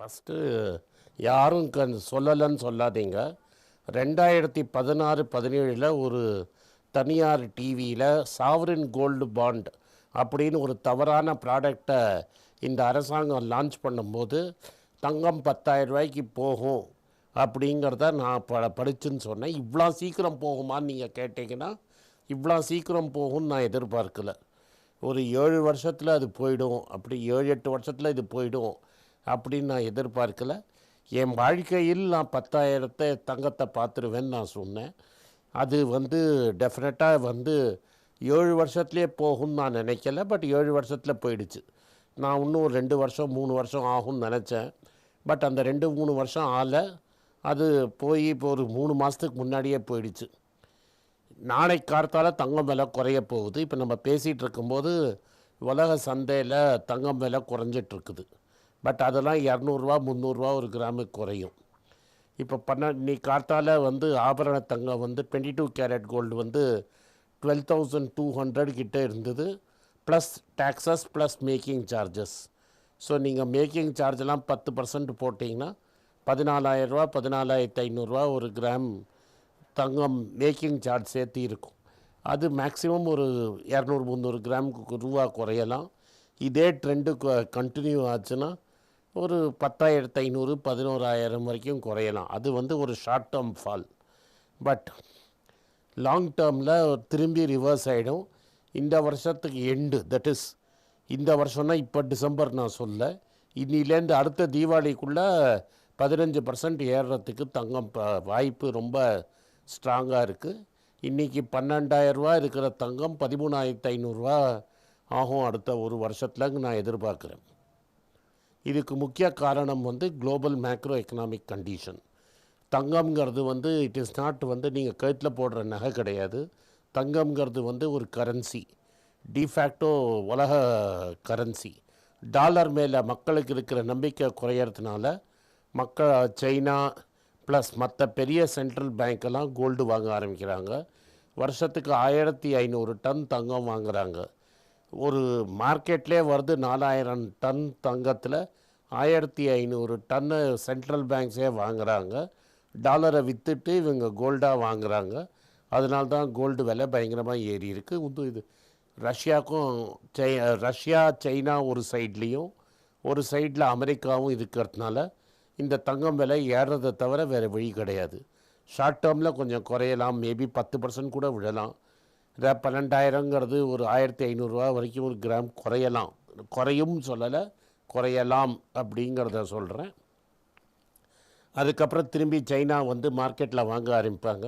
First யாரும் கண் சொல்லலைன்னு சொல்லாதீங்க. ரெண்டாயிரத்தி பதினாறு பதினேழில் ஒரு தனியார் டிவியில் சாவரின் கோல்டு பாண்ட் அப்படின்னு ஒரு தவறான ப்ராடக்டை இந்த அரசாங்கம் லான்ச் பண்ணும்போது தங்கம் 10000 ரூபாய்க்கு போகும் அப்படிங்கிறத நான் ப படிச்சுன்னு சொன்னேன். இவ்வளோ சீக்கிரம் போகுமான்னு நீங்கள் கேட்டிங்கன்னா இவ்வளோ சீக்கிரம் போகும்னு நான் எதிர்பார்க்கல. ஒரு ஏழு வருஷத்தில் அது போயிடும். அப்படி ஏழு எட்டு வருஷத்தில் இது போயிடும். அப்படின்னு நான் எதிர்பார்க்கல. என் வாழ்க்கையில் நான் பத்தாயிரத்தை தங்கத்தை பார்த்துருவேன்னு நான் சொன்னேன். அது வந்து டெஃபினட்டாக வந்து ஏழு வருஷத்துலேயே போகும்னு நான் நினைக்கல. பட் ஏழு வருஷத்தில் போயிடுச்சு. நான் இன்னும் ஒரு ரெண்டு வருஷம் மூணு வருஷம் ஆகும்னு நினச்சேன். பட் அந்த ரெண்டு மூணு வருஷம் ஆலை அது போய் இப்போ ஒரு மூணு மாதத்துக்கு முன்னாடியே போயிடுச்சு. நாளை கார்த்தால் தங்கம் விலை குறைய போகுது. இப்போ நம்ம பேசிகிட்டு இருக்கும்போது உலக சந்தையில் தங்கம் விலை குறைஞ்சிட்ருக்குது இருக்குது. பட் அதெல்லாம் இரநூறுவா முந்நூறுரூவா ஒரு கிராமுக்கு குறையும். இப்போ பண்ண இன்னைக்கு காத்தால் வந்து ஆபரண தங்கம் வந்து டுவெண்ட்டி டூ கேரட் கோல்டு வந்து டுவெல் தௌசண்ட் டூ ஹண்ட்ரட் கிட்டே இருந்தது. Plus taxes plus making charges so நீங்கள் மேக்கிங் சார்ஜெலாம் பத்து பர்சன்ட் போட்டிங்கன்னா பதினாலாயிரரூவா பதினாலாயிரத்து ஐநூறுரூவா ஒரு கிராம் தங்கம் மேக்கிங் சார்ஜ் சேர்த்து இருக்கும். அது மேக்ஸிமம் ஒரு இரநூறு முந்நூறு கிராமுக்கு ரூபா குறையலாம். இதே ட்ரெண்டு கண்டினியூ ஆச்சுன்னா ஒரு பத்தாயிரத்து ஐநூறு பதினோராயிரம் வரைக்கும் குறையலாம். அது வந்து ஒரு short term fall but long டேர்மில் திரும்பி ரிவர்ஸ் ஆகிடும் இந்த வருஷத்துக்கு எண்டு தட் இஸ் இந்த வருஷம்னா இப்போ டிசம்பர் நான் சொல்ல இன்னிலேருந்து அடுத்த தீபாவளிக்குள்ளே பதினஞ்சு பர்சன்ட் ஏறுறதுக்கு தங்கம் ப- வாய்ப்பு ரொம்ப ஸ்ட்ராங்காக இருக்குது இன்றைக்கி பன்னெண்டாயிரரூவா இருக்கிற தங்கம் பதிமூணாயிரத்து ஐநூறுரூவா ஆகும் அடுத்த ஒரு வருஷத்தில் நான் எதிர்பார்க்குறேன். இதுக்கு முக்கிய காரணம் வந்து குளோபல் மேக்ரோ எக்கனாமிக் கண்டிஷன் தங்கம்ங்கிறது வந்து இட் இஸ் நாட் வந்து நீங்கள் கழுத்தில் போடுற நகை கிடையாது. தங்கம்ங்கிறது வந்து ஒரு கரன்சி டிஃபேக்டோ உலக கரன்சி டாலர் மேலே மக்களுக்கு இருக்கிற நம்பிக்கை குறையறதுனால மக்கள் சைனா ப்ளஸ் மற்ற பெரிய சென்ட்ரல் பேங்க்கெல்லாம் கோல்டு வாங்க ஆரம்பிக்கிறாங்க. வருஷத்துக்கு ஆயிரத்தி ஐநூறு டன் தங்கம் வாங்குறாங்க. ஒரு மார்க்கெட்லேயே வருது நாலாயிரம் டன் தங்கத்தில் ஆயிரத்தி ஐநூறு டன்னு சென்ட்ரல் பேங்க்ஸே வாங்குகிறாங்க டாலரை விற்றுட்டு இவங்க கோல்டாக வாங்குறாங்க. அதனால தான் கோல்டு விலை பயங்கரமாக ஏறி இருக்குது உந்து இது ரஷ்யாவுக்கும் சை ரஷ்யா சைனா ஒரு சைட்லேயும் ஒரு சைடில் அமெரிக்காவும் இருக்கிறதுனால இந்த தங்கம் விலை ஏறுறதை தவிர வேறு வழி கிடையாது. ஷார்ட் டேர்மில் கொஞ்சம் குறையலாம். மேபி பத்து பர்சன்ட் கூட விழலாம். இதை பன்னெண்டாயிரங்கிறது ஒரு ஆயிரத்தி ஐநூறுரூவா வரைக்கும் ஒரு கிராம் குறையலாம். குறையும் சொல்லலை குறையலாம் அப்படிங்கிறத சொல்கிறேன் அதுக்கப்புறம் திரும்பி சைனா வந்து மார்க்கெட்டில் வாங்க ஆரம்பிப்பாங்க.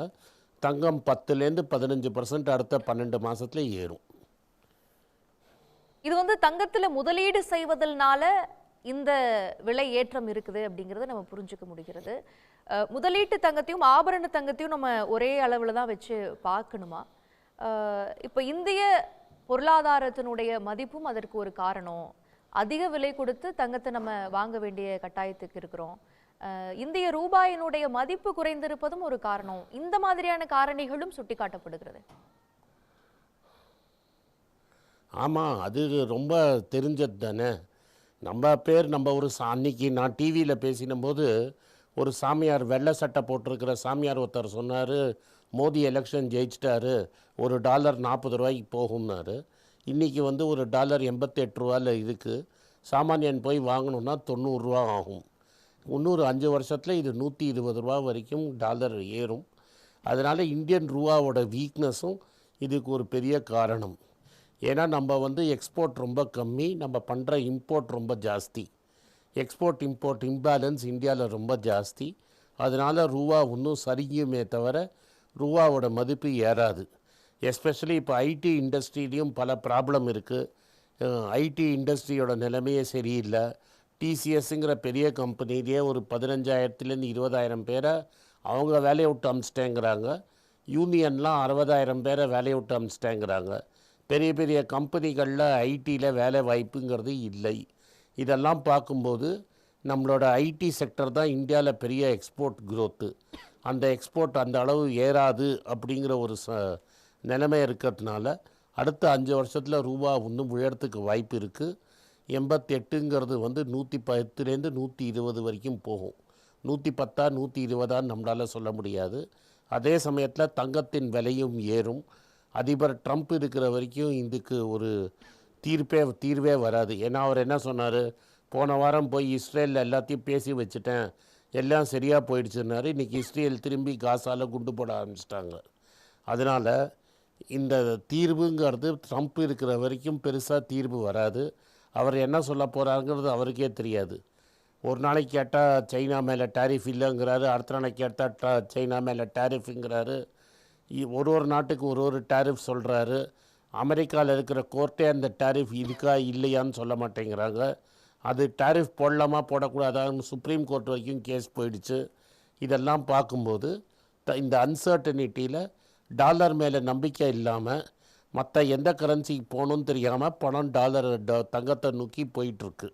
தங்கம் பத்துலேருந்து பதினஞ்சு பர்சன்ட் அடுத்த பன்னெண்டு மாதத்துல ஏறும். இது வந்து தங்கத்தில் முதலீடு செய்வதனால இந்த விலை ஏற்றம் இருக்குது அப்படிங்கிறத நம்ம புரிஞ்சுக்க முடிகிறது. முதலீட்டு தங்கத்தையும் ஆபரண தங்கத்தையும் நம்ம ஒரே அளவில் தான் வச்சு பார்க்கணுமா? இப்போ இந்திய பொருளாதாரத்தினுடைய மதிப்பும் அதற்கு ஒரு காரணம். அதிக விலை கொடுத்து தங்கத்தை நம்ம வாங்க வேண்டிய கட்டாயத்துக்கு இருக்கிறோம். இந்திய ரூபாயினுடைய மதிப்பு குறைந்திருப்பதும் ஒரு காரணம். இந்த மாதிரியான காரணிகளும் சுட்டிக்காட்டப்படுகிறது. ஆமாம் அது ரொம்ப தெரிஞ்சது தானே. நம்ம பேர் நம்ம ஒரு சா அன்னைக்கு நான் டிவியில் பேசினபோது ஒரு சாமியார் வெள்ளை சட்டை போட்டிருக்கிற சாமியார் ஒருத்தர் சொன்னார் மோடி எலெக்ஷன் ஜெயிச்சிட்டாரு ஒரு டாலர் நாற்பது ரூபாய்க்கு போகும்னாரு. இன்றைக்கி வந்து ஒரு டாலர் எண்பத்தெட்டு ரூபாயில் இருக்குது சாமானியன் போய் வாங்கணுன்னா தொண்ணூறுரூவா ஆகும். இன்னொரு அஞ்சு வருஷத்தில் இது நூற்றி இருபது ரூபா வரைக்கும் டாலர் ஏறும். அதனால் இந்தியன் ரூபாவோட வீக்னஸும் இதுக்கு ஒரு பெரிய காரணம். ஏன்னா நம்ம வந்து எக்ஸ்போர்ட் ரொம்ப கம்மி நம்ம பண்ணுற இம்போர்ட் ரொம்ப ஜாஸ்தி. எக்ஸ்போர்ட் இம்போர்ட் இம்பேலன்ஸ் இந்தியாவில் ரொம்ப ஜாஸ்தி. அதனால் ரூபா இன்னும் சரிங்குமே தவிர ரூபாவோட மதிப்பு ஏறாது. எஸ்பெஷலி இப்போ ஐடி இண்டஸ்ட்ரியிலையும் பல ப்ராப்ளம் இருக்குது ஐடி இண்டஸ்ட்ரியோட நிலைமையே சரியில்லை. டிசிஎஸ்ங்கிற பெரிய கம்பெனிலேயே ஒரு பதினஞ்சாயிரத்துலேருந்து இருபதாயிரம் பேரை அவங்க வேலையை விட்டு அமிச்சிட்டேங்கிறாங்க. யூனியன்லாம் அறுபதாயிரம் பேரை வேலையை விட்டு அமிச்சிட்டேங்கிறாங்க. பெரிய பெரிய கம்பெனிகளில் ஐடியில் வேலை வாய்ப்புங்கிறது இல்லை. இதெல்லாம் பார்க்கும்போது நம்மளோட ஐடி செக்டர் தான் இந்தியாவில் பெரிய எக்ஸ்போர்ட் க்ரோத்து அந்த எக்ஸ்போர்ட் அந்த அளவு ஏறாது அப்படிங்கிற ஒரு ச நிலைமை இருக்கிறதுனால அடுத்த அஞ்சு வருஷத்தில் ரூபா இன்னும் உயரத்துக்கு வாய்ப்பு இருக்குது எண்பத்தெட்டுங்கிறது வந்து நூற்றி பத்துலேருந்து நூற்றி இருபது வரைக்கும் போகும். நூற்றி பத்தா நூற்றி இருபதான்னு நம்மளால் சொல்ல முடியாது. அதே சமயத்தில் தங்கத்தின் விலையும் ஏறும். அதிபர் ட்ரம்ப் இருக்கிற வரைக்கும் இதுக்கு ஒரு தீர்ப்பே தீர்வே வராது. ஏன்னா அவர் என்ன சொன்னார்? போன வாரம் போய் இஸ்ரேலில் எல்லாத்தையும் பேசி வச்சுட்டேன். எல்லாம் சரியாக போயிடுச்சுன்னாரு. இன்றைக்கி இஸ்ரேல் திரும்பி காசால் குண்டு போட ஆரம்பிச்சிட்டாங்க. அதனால் இந்த தீர்வுங்கிறது ட்ரம்ப் இருக்கிற வரைக்கும் பெருசாக தீர்வு வராது. அவர் என்ன சொல்ல போகிறாருங்கிறது அவருக்கே தெரியாது. ஒரு நாளைக்கு கேட்டால் சைனா மேலே டேரிஃப் இல்லைங்கிறாரு. அடுத்த நாளைக்கு கேட்டால் ட சைனா மேலே டேரிஃப்ங்கிறாரு. இ- ஒரு ஒரு நாட்டுக்கு ஒரு ஒரு டேரிஃப் சொல்கிறாரு அமெரிக்காவில் இருக்கிற கோர்ட்டே அந்த டேரிஃப் இருக்கா இல்லையான்னு சொல்ல மாட்டேங்கிறாங்க. அது டேரிஃப் போடலாமா போடக்கூடாதான்னு சுப்ரீம் கோர்ட் வரைக்கும் கேஸ் போயிடுச்சு. இதெல்லாம் பார்க்கும்போது த இந்த அன்சர்டனிட்டியில் டாலர் மேலே நம்பிக்கை இல்லாமல் மற்ற எந்த கரன்சிக்கு போகணும்னு தெரியாமல் பணம் டாலர் தங்கத்தை நோக்கி போயிட்டுருக்கு.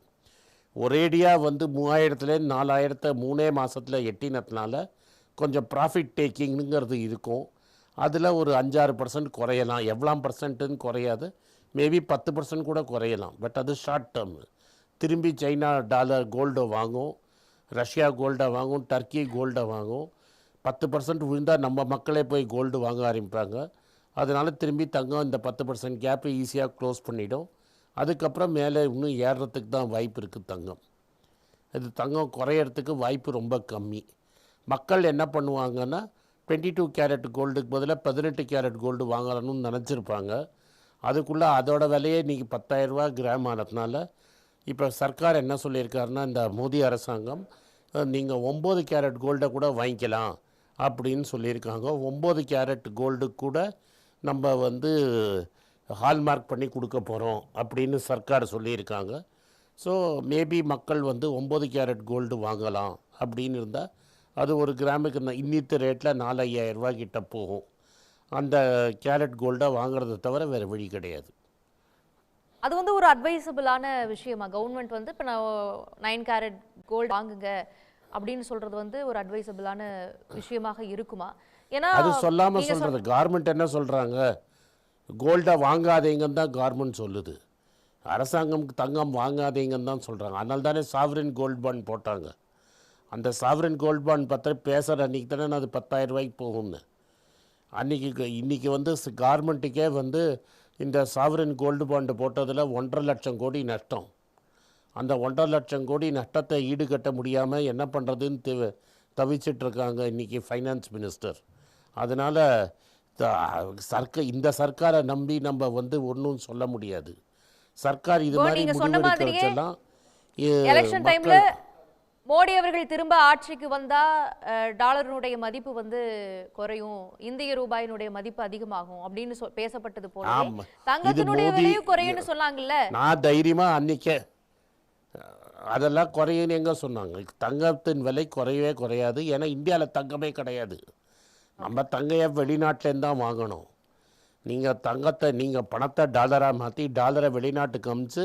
ஒரேடியாக வந்து மூவாயிரத்துலேருந்து நாலாயிரத்தை மூணே மாதத்தில் எட்டினதுனால கொஞ்சம் ப்ராஃபிட் டேக்கிங்னுங்கிறது இருக்கும். அதில் ஒரு அஞ்சாறு பர்சன்ட் குறையலாம். எவ்வளோ பர்சன்ட்டுன்னு குறையாது. மேபி பத்து பர்சன்ட் கூட குறையலாம். பட் அது ஷார்ட் டேர்மு திரும்பி சைனா டாலர் கோல்டை வாங்கும் ரஷ்யா கோல்டை வாங்கும் டர்க்கி கோல்டை வாங்கும். பத்து பர்சன்ட் விழுந்தால் நம்ம மக்களே போய் கோல்டு வாங்க ஆரம்பிப்பாங்க. அதனால் திரும்பி தங்கம் இந்த பத்து பர்சன்ட் கேப்பை ஈஸியாக க்ளோஸ் பண்ணிவிடும் அதுக்கப்புறம் மேலே இன்னும் ஏறுறதுக்கு தான் வாய்ப்பு இருக்குது தங்கம். இது தங்கம் குறையறதுக்கு வாய்ப்பு ரொம்ப கம்மி. மக்கள் என்ன பண்ணுவாங்கன்னா டுவெண்ட்டி டூ கேரட் கோல்டுக்கு பதிலாக பதினெட்டு கேரட் கோல்டு வாங்கலாம்னு நினச்சிருப்பாங்க. அதுக்குள்ளே அதோட விலையே இன்றைக்கி பத்தாயிரரூபா கிராம் ஆனதுனால இப்போ சர்க்கார் என்ன சொல்லியிருக்காருன்னா இந்த மோடி அரசாங்கம் நீங்கள் ஒம்பது கேரட் கோல்டை கூட வாங்கிக்கலாம் அப்படின்னு சொல்லியிருக்காங்க. ஒம்பது கேரட் கோல்டு கூட நம்ம வந்து ஹால்மார்க் பண்ணி கொடுக்க போகிறோம் அப்படின்னு சர்க்கார் சொல்லியிருக்காங்க. ஸோ மேபி மக்கள் வந்து ஒம்பது கேரட் கோல்டு வாங்கலாம் அப்படின்னு இருந்தால் அது ஒரு கிராமுக்கு இன்னித்து ரேட்டில் நாலு ஐயாயிரம் கிட்ட போகும். அந்த கேரட் கோல்டை வாங்குறதை தவிர வேறு வழி கிடையாது. அது வந்து ஒரு அட்வைசபிளான விஷயமா? கவர்மெண்ட் வந்து இப்போ நான் நைன் கேரட் கோல்டு வாங்குங்க அப்படின்னு சொல்றது வந்து ஒரு அட்வைசபிளான விஷயமாக இருக்குமா? ஏன்னா அது சொன்ன- சொல்கிறது கார்மெண்ட் என்ன சொல்கிறாங்க கோல்டை வாங்காதீங்கன்னு தான் கார்மெண்ட் சொல்லுது. அரசாங்கம் தங்கம் வாங்காதீங்கன்னு தான் சொல்கிறாங்க அதனால தானே சாவரின் கோல்ட் பாண்ட் போட்டாங்க. அந்த சாவரின் கோல்ட் பாண்ட் பற்றி பேசுகிற அன்றைக்கி தானே அது பத்தாயிரம் ரூபாய்க்கு போகும்னு. அன்றைக்கி இன்றைக்கி வந்து கார்மெண்ட்டுக்கே வந்து இந்த சாவரின் கோல்டு பாண்டு போட்டதில் ஒன்றரை லட்சம் கோடி நஷ்டம். அந்த ஒன்றரை லட்சம் கோடி நஷ்டத்தை ஈடுகட்ட முடியாமல் என்ன பண்ணுறதுன்னு தெ தவிச்சிட்டு இருக்காங்க இன்றைக்கி ஃபைனான்ஸ் மினிஸ்டர் அதனால் சர்க்க இந்த சர்க்காரை நம்பி நம்ம வந்து ஒன்றும் சொல்ல முடியாது. சர்க்கார் இது மாதிரி முடிவெடுக்க வச்செல்லாம் எலெக்ஷன் டைம்ல மோடி அவர்கள் திரும்ப ஆட்சிக்கு வந்தா அஹ், டாலரினுடைய மதிப்பு வந்து குறையும் இந்திய ரூபாயினுடைய மதிப்பு அதிகமாகும் அப்படின்னு பேசப்பட்டது போல. தங்கத்தினுடைய விலையும் குறையும்னு சொன்னாங்கல்ல? நான் தைரியமாக அன்றைக்கே அதெல்லாம் குறையும்னு எங்கே சொன்னாங்க? தங்கத்தின் விலை குறையவே குறையாது. ஏன்னா இந்தியாவில் தங்கமே கிடையாது. நம்ம தங்கையை வெளிநாட்டிலேருந்து தான் வாங்கணும். நீங்கள் தங்கத்தை நீங்கள் பணத்தை டாலராக மாற்றி டாலரை வெளிநாட்டுக்கு அமிச்சு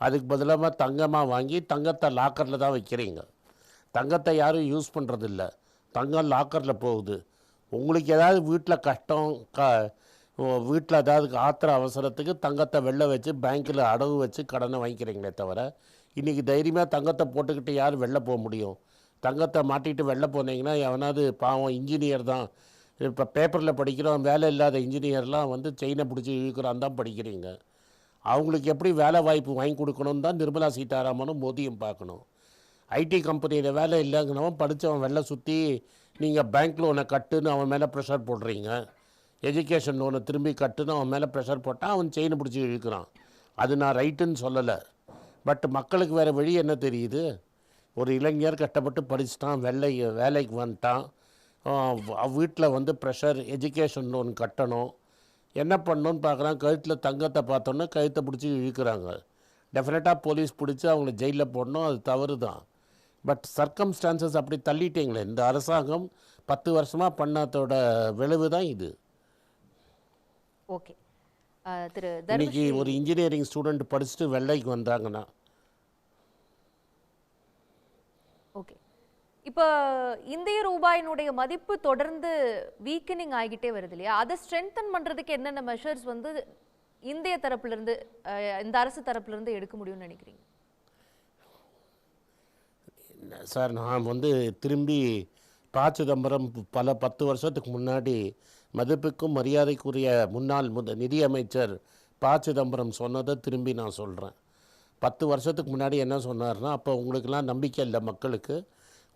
அதுக்கு பதிலாக தங்கமாக வாங்கி தங்கத்தை லாக்கரில் தான் வைக்கிறீங்க. தங்கத்தை யாரும் யூஸ் பண்ணுறதில்ல தங்கம் லாக்கரில் போகுது. உங்களுக்கு ஏதாவது வீட்டில் கஷ்டம் க வீட்டில் ஏதாவது ஆத்திர அவசரத்துக்கு தங்கத்தை வெளில வச்சு பேங்க்கில் அடகு வச்சு கடனை வாங்கிக்கிறீங்களே தவிர இன்றைக்கி தைரியமாக தங்கத்தை போட்டுக்கிட்டு யார் வெளில போக முடியும்? தங்கத்தை மாட்டிட்டு வெளில போனீங்கன்னா எவனாவது பாவம் இன்ஜினியர் தான். இப்போ பேப்பரில் படிக்கிறோம் வேலை இல்லாத இன்ஜினியர்லாம் வந்து செயினை பிடிச்சி இழுக்கிறான் தான் படிக்கிறீங்க. அவங்களுக்கு எப்படி வேலை வாய்ப்பு வாங்கி கொடுக்கணும்னு தான் நிர்மலா சீதாராமனும் மோதியும் பார்க்கணும். ஐடி கம்பெனியில் வேலை இல்லைங்கிறவன் படித்தவன் வெளில சுற்றி நீங்கள் பேங்க் லோனை கட்டுன்னு அவன் மேலே ப்ரெஷர் போடுறீங்க. எஜுகேஷன் லோனை திரும்பி கட்டுன்னு அவன் மேலே ப்ரெஷர் போட்டால் அவன் செயினை பிடிச்சி இழுக்கிறான். அது நான் ரைட்டுன்னு சொல்லலை. பட் மக்களுக்கு வேறு வழி என்ன தெரியுது? ஒரு இளைஞர் கஷ்டப்பட்டு படிச்சுட்டான் வெள்ளை வேலைக்கு வந்துட்டான். வீட்டில் வந்து ப்ரெஷர் எஜுகேஷன் லோன் கட்டணும். என்ன பண்ணணும்னு பார்க்குறான் கழுத்தில் தங்கத்தை பார்த்தோன்னே கழுத்தை பிடிச்சி இழுக்கிறாங்க. டெஃபினட்டாக போலீஸ் பிடிச்சி அவங்கள ஜெயிலில் போடணும் அது தவறு தான் பட் சர்க்கம்ஸ்டான்சஸ் அப்படி தள்ளிட்டீங்களே இந்த அரசாங்கம் பத்து வருஷமாக பண்ணதோட விளைவு தான் இது. ஓகே. திரு இன்னைக்கு ஒரு இன்ஜினியரிங் ஸ்டூடெண்ட் படிச்சுட்டு வெள்ளைக்கு வந்தாங்கன்னா. ஓகே. இப்போ இந்திய ரூபாயினுடைய மதிப்பு தொடர்ந்து வீக்கனிங் ஆகிட்டே வருது இல்லையா? அதை ஸ்ட்ரென்தன் பண்றதுக்கு என்னென்ன மெஷர்ஸ் வந்து இந்திய தரப்புல இருந்து அஹ், இந்த அரசு தரப்புல இருந்து எடுக்க முடியும்னு நினைக்கிறீங்க? சார் நான் வந்து திரும்பி ப சிதம்பரம் பல பத்து வருஷத்துக்கு முன்னாடி மதிப்புக்கும் மரியாதைக்குரிய முன்னாள் முத நிதியமைச்சர் ப சிதம்பரம் சொன்னதை திரும்பி நான் சொல்கிறேன் பத்து வருஷத்துக்கு முன்னாடி என்ன சொன்னார்னா அப்போ உங்களுக்கெல்லாம் நம்பிக்கை இல்லை மக்களுக்கு.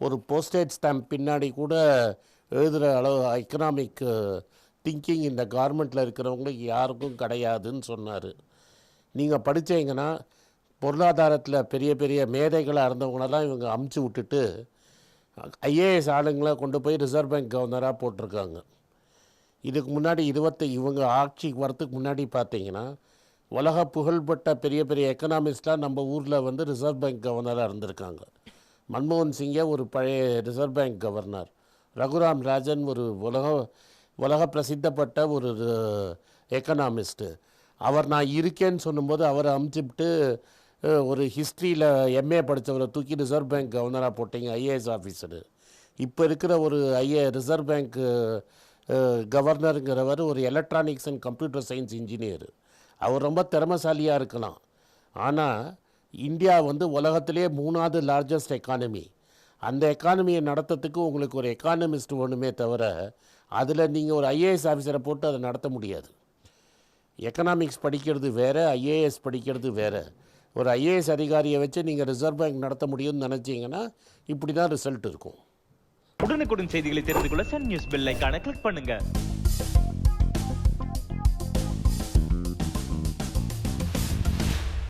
ஒரு போஸ்டேஜ் ஸ்டாம்ப் பின்னாடி கூட எழுதுகிற அளவு எக்கனாமிக் திங்கிங் இந்த கார்மெண்ட்டில் இருக்கிறவங்களுக்கு யாருக்கும் கிடையாதுன்னு சொன்னார். நீங்கள் படிச்சீங்கன்னா பொருளாதாரத்தில் பெரிய பெரிய மேதைகளாக இருந்தவங்களெல்லாம் இவங்க அமுச்சு விட்டுட்டு ஐஏஎஸ் ஆளுங்களை கொண்டு போய் ரிசர்வ் பேங்க் கவர்னராக போட்டிருக்காங்க. இதுக்கு முன்னாடி இருபத்தி இவங்க ஆட்சிக்கு வரத்துக்கு முன்னாடி பார்த்தீங்கன்னா உலக புகழ்பெற்ற பெரிய பெரிய எக்கனாமிஸ்டாக நம்ம ஊரில் வந்து ரிசர்வ் பேங்க் கவர்னராக இருந்திருக்காங்க. மன்மோகன் சிங்கே ஒரு பழைய reserve bank governor. Raghuram Rajan ஒரு உலக உலக பிரசித்தப்பட்ட ஒரு எக்கனாமிஸ்ட்டு அவர் நான் இருக்கேன்னு சொல்லும்போது அவரை அமுச்சுவிட்டு ஒரு ஹிஸ்ட்ரியில் எம்ஏ படித்தவரை தூக்கி ரிசர்வ் பேங்க் கவர்னராக போட்டீங்க ஐஏஎஸ் ஆஃபீஸரு இப்போ இருக்கிற ஒரு ஐஏ ரிசர்வ் பேங்க் கவர்னருங்கிறவர் ஒரு electronics and computer science engineer அவர் ரொம்ப திறமசாலியாக இருக்கலாம். ஆனால் இந்தியா வந்து உலகத்திலே மூணாவது லார்ஜஸ்ட் எக்கானமி அந்த எக்கானமியை நடத்துறதுக்கு உங்களுக்கு ஒரு எக்கானமிஸ்ட் ஒன்றுமே தவிர அதில் நீங்கள் ஒரு ஐஏஎஸ் ஆஃபீஸரை போட்டு அதை நடத்த முடியாது. எக்கனாமிக்ஸ் படிக்கிறது வேறு ஐஏஎஸ் படிக்கிறது வேறு. ஒரு ஐஏஎஸ் அதிகாரியை வச்சு நீங்கள் ரிசர்வ் பேங்க் நடத்த முடியும்னு நினச்சிங்கன்னா இப்படி தான் ரிசல்ட் இருக்கும். உடனுக்குடன் செய்திகளை தெரிந்து கொள்ள சன் நியூஸ் பெல் ஐக்கான கிளிக் பண்ணுங்கள்